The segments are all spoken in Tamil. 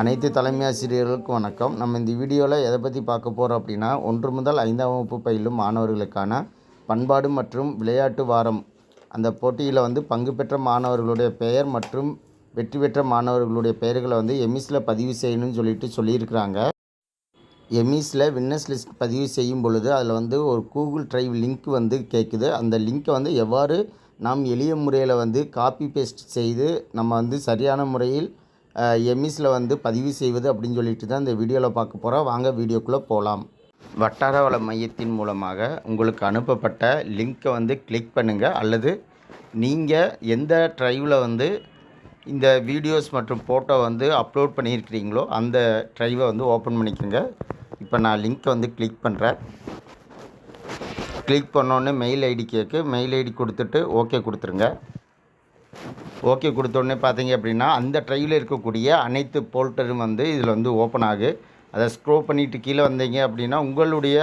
அனைத்து தலைமை ஆசிரியர்களுக்கும் வணக்கம். நம்ம இந்த வீடியோவில் எதை பற்றி பார்க்க போகிறோம் அப்படின்னா ஒன்று முதல் ஐந்தாம் வகுப்பு பயிலும் மாணவர்களுக்கான பண்பாடு மற்றும் விளையாட்டு வாரம். அந்த போட்டியில் வந்து பங்கு பெற்ற மாணவர்களுடைய பெயர் மற்றும் வெற்றி பெற்ற மாணவர்களுடைய பெயர்களை வந்து எமிஸில் பதிவு செய்யணும்னு சொல்லிட்டு சொல்லியிருக்கிறாங்க. எமிஸில் வின்னர்ஸ் லிஸ்ட் பதிவு செய்யும் பொழுது அதில் வந்து ஒரு கூகுள் ட்ரைவ் லிங்க் வந்து கேட்குது அந்த லிங்க்கை வந்து எவ்வாறு நாம் எளிய முறையில் வந்து காப்பி பேஸ்ட் செய்து நம்ம வந்து சரியான முறையில் எம்இஸில் வந்து பதிவு செய்வது அப்படின்னு சொல்லிட்டு தான் இந்த வீடியோவில் பார்க்க போகிறோம் வாங்க வீடியோக்குள்ளே போகலாம் வட்டார வள மையத்தின் மூலமாக உங்களுக்கு அனுப்பப்பட்ட லிங்க்கை வந்து கிளிக் பண்ணுங்கள் அல்லது நீங்கள் எந்த ட்ரைவில் வந்து இந்த வீடியோஸ் மற்றும் ஃபோட்டோ வந்து அப்லோட் பண்ணியிருக்கிறீங்களோ அந்த ட்ரைவை வந்து ஓப்பன் பண்ணிக்கோங்க. இப்போ நான் லிங்க்கை வந்து கிளிக் பண்ணுறேன் கிளிக் பண்ணோன்னே மெயில் ஐடி கேட்கு மெயில் ஐடி கொடுத்துட்டு ஓகே கொடுத்துருங்க. ஓகே கொடுத்தோடனே பார்த்தீங்க அப்படின்னா அந்த ட்ரைவில் இருக்கக்கூடிய அனைத்து போல்ட்டரும் வந்து இதில் வந்து ஓப்பன் ஆகு. அதை ஸ்க்ரோ பண்ணிவிட்டு கீழே வந்தீங்க அப்படின்னா உங்களுடைய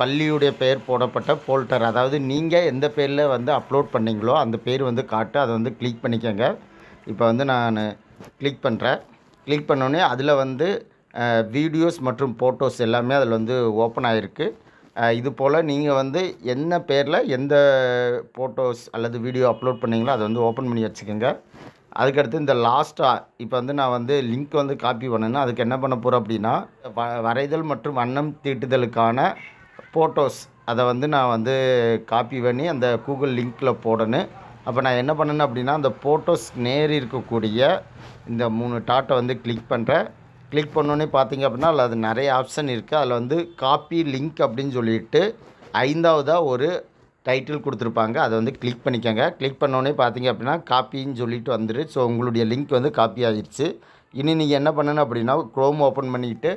பள்ளியுடைய பெயர் போடப்பட்ட போல்டர் அதாவது நீங்கள் எந்த பேரில் வந்து அப்லோட் பண்ணீங்களோ அந்த பேர் வந்து காட்டு அதை வந்து கிளிக் பண்ணிக்கோங்க. இப்போ வந்து நான் கிளிக் பண்ணுறேன் கிளிக் பண்ணோடனே அதில் வந்து வீடியோஸ் மற்றும் ஃபோட்டோஸ் எல்லாமே அதில் வந்து ஓப்பன் ஆகிருக்கு இது போல் நீங்கள் வந்து என்ன பேரில் எந்த ஃபோட்டோஸ் அல்லது வீடியோ அப்லோட் பண்ணீங்களோ அதை வந்து ஓப்பன் பண்ணி வச்சுக்கோங்க. அதுக்கடுத்து இந்த லாஸ்ட்டாக இப்போ வந்து நான் வந்து லிங்க் வந்து காப்பி பண்ணணும் அதுக்கு என்ன பண்ண போகிறேன் அப்படின்னா வ வரைதல் மற்றும் வண்ணம் தீட்டுதலுக்கான ஃபோட்டோஸ் அதை வந்து நான் வந்து காப்பி பண்ணி அந்த கூகுள் லிங்க்கில் போடணும். அப்போ நான் என்ன பண்ணணும் அப்படின்னா அந்த ஃபோட்டோஸ் நேர் இருக்கக்கூடிய இந்த மூணு டாட்டை வந்து கிளிக் பண்ணுறேன் கிளிக் பண்ணோன்னே பார்த்தீங்க அப்படின்னா அதில் அது நிறைய ஆப்ஷன் இருக்குது அதில் வந்து காப்பி லிங்க் அப்படின்னு சொல்லிட்டு ஐந்தாவதாக ஒரு டைட்டில் கொடுத்துருப்பாங்க. அதை வந்து கிளிக் பண்ணிக்கோங்க. கிளிக் பண்ணோன்னே பார்த்தீங்க அப்படின்னா காப்பின்னு சொல்லிட்டு வந்துடு ஸோ உங்களுடைய லிங்க் வந்து காப்பி ஆகிடுச்சு இனி நீங்கள் என்ன பண்ணணும் அப்படின்னா க்ரோம் ஓப்பன் பண்ணிவிட்டு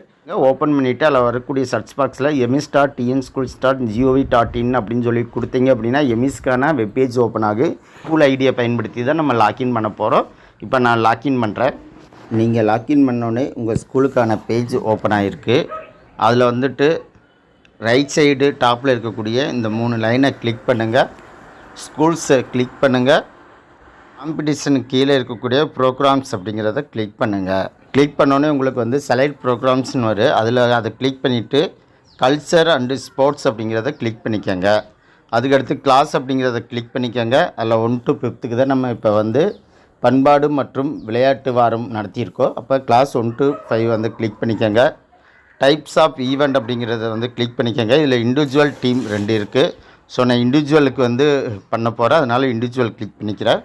ஓப்பன் பண்ணிவிட்டு அதில் வரக்கூடிய சர்ச் பாக்ஸில் EMIS dot TN schools dot GOV dot in அப்படின்னு சொல்லி கொடுத்தீங்க அப்படின்னா எமிஸ்க்கான வெப்பேஜ் ஓப்பன் ஆகு. ஸ்கூல் ஐடியை பயன்படுத்தி தான் நம்ம லாக்இன் பண்ண போகிறோம் இப்போ நான் லாக்இன் பண்ணுறேன் நீங்கள் லாக்இன் பண்ணோடனே உங்கள் ஸ்கூலுக்கான பேஜ் ஓப்பன் ஆகிருக்கு அதில் வந்துட்டு ரைட் சைடு டாப்பில் இருக்கக்கூடிய இந்த மூணு லைனை கிளிக் பண்ணுங்கள் ஸ்கூல்ஸை கிளிக் பண்ணுங்கள் காம்படிஷனுக்கு கீழே இருக்கக்கூடிய ப்ரோக்ராம்ஸ் அப்படிங்கிறத கிளிக் பண்ணுங்கள் கிளிக் பண்ணோன்னே உங்களுக்கு வந்து செலக்ட் ப்ரோக்ராம்ஸ்னு வரும். அதில் அதை கிளிக் பண்ணிவிட்டு கல்ச்சர் அண்டு ஸ்போர்ட்ஸ் அப்படிங்கிறத கிளிக் பண்ணிக்கோங்க. அதுக்கடுத்து கிளாஸ் அப்படிங்கிறத கிளிக் பண்ணிக்கோங்க. அதில் ஒன் டு ஃபிஃப்த்துக்கு தான் நம்ம இப்போ வந்து பண்பாடு மற்றும் விளையாட்டு வாரம் நடத்தியிருக்கோம். அப்போ கிளாஸ் ஒன் டு ஃபைவ் வந்து கிளிக் பண்ணிக்கோங்க. டைப்ஸ் ஆஃப் ஈவெண்ட் அப்படிங்கிறத வந்து கிளிக் பண்ணிக்கோங்க. இதில் இண்டிவிஜுவல் டீம் ரெண்டு இருக்குது ஸோ நான் இண்டிவிஜுவலுக்கு வந்து பண்ண போகிறேன் அதனால் இண்டிவிஜுவல் கிளிக் பண்ணிக்கிறேன்.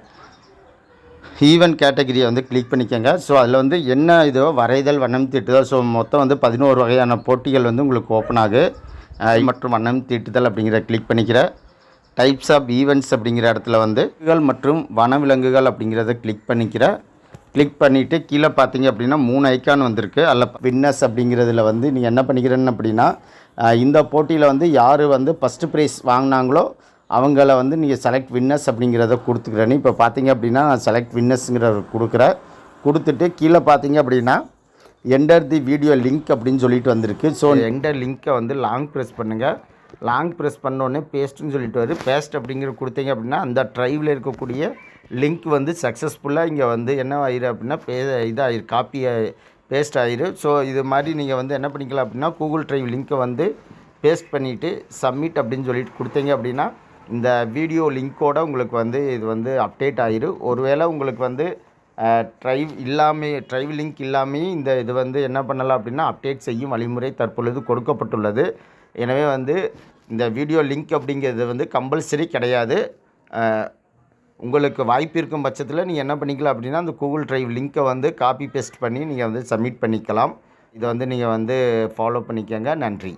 ஈவெண்ட் கேட்டகரியை வந்து கிளிக் பண்ணிக்கோங்க. ஸோ அதில் வந்து என்ன இதோ வரைதல் வண்ணம் தீட்டுதல். ஸோ மொத்தம் வந்து பதினோரு வகையான போட்டிகள் வந்து உங்களுக்கு ஓப்பன் ஆகு. மற்றும் வண்ணம் தீட்டுதல் அப்படிங்கிறத கிளிக் பண்ணிக்கிறேன். டைப்ஸ் ஆஃப் ஈவெண்ட்ஸ் அப்படிங்கிற இடத்துல வந்து விலங்குகள் மற்றும் வனவிலங்குகள் அப்படிங்கிறத கிளிக் பண்ணிக்கிறேன் கிளிக் பண்ணிவிட்டு கீழே பார்த்தீங்க அப்படின்னா மூணு ஐக்கான் வந்திருக்கு. அதில் வின்னர்ஸ் அப்படிங்கிறதுல வந்து நீங்கள் என்ன பண்ணிக்கிறேன்னு அப்படின்னா இந்த போட்டியில் வந்து யார் வந்து ஃபஸ்ட்டு ப்ரைஸ் வாங்கினாங்களோ அவங்கள வந்து நீங்கள் செலக்ட் வின்னர்ஸ் அப்படிங்கிறத கொடுத்துக்கிறேன்னு இப்போ பார்த்தீங்க அப்படின்னா நான் செலக்ட் வின்னர்ஸுங்கிறத கொடுக்குறேன் கொடுத்துட்டு கீழே பார்த்தீங்க அப்படின்னா என்டர் தி வீடியோ லிங்க் அப்படின்னு சொல்லிட்டு வந்திருக்கு. ஸோ என்டர் லிங்க்கை வந்து லாங் ப்ரெஸ் பண்ணுங்கள் லாங் ப்ரெஸ் பண்ணோடனே பேஸ்ட்டுன்னு சொல்லிட்டு வரும் பேஸ்ட் அப்படிங்கிற கொடுத்தீங்க அப்படின்னா அந்த ட்ரைவில் இருக்கக்கூடிய லிங்க் வந்து சக்ஸஸ்ஃபுல்லாக இங்கே வந்து என்ன ஆயிரும் அப்படின்னா பே இதாகிரு காப்பி பேஸ்ட் ஆயிரும் ஸோ இது மாதிரி நீங்கள் வந்து என்ன பண்ணிக்கலாம் அப்படின்னா கூகுள் ட்ரைவ் லிங்க்கை வந்து பேஸ்ட் பண்ணிவிட்டு சப்மிட் அப்படின்னு சொல்லிட்டு கொடுத்தீங்க அப்படின்னா இந்த வீடியோ லிங்க்கோட உங்களுக்கு வந்து இது வந்து அப்டேட் ஆயிரும் ஒருவேளை உங்களுக்கு வந்து ட்ரைவ் இல்லாமல் ட்ரைவ் லிங்க் இல்லாமல் இந்த இது வந்து என்ன பண்ணலாம் அப்படின்னா அப்டேட் செய்யும் வழிமுறை தற்பொழுது கொடுக்கப்பட்டுள்ளது. எனவே வந்து இந்த வீடியோ லிங்க் அப்படிங்கிறது வந்து கம்பல்சரி கிடையாது. உங்களுக்கு வாய்ப்பு இருக்கும் பட்சத்தில் நீங்கள் என்ன பண்ணிக்கலாம் அப்படின்னா அந்த கூகுள் ட்ரைவ் லிங்க்கை வந்து காப்பி பேஸ்ட் பண்ணி நீங்கள் வந்து சப்மிட் பண்ணிக்கலாம். இதை வந்து நீங்கள் வந்து ஃபாலோ பண்ணிக்கோங்க. நன்றி.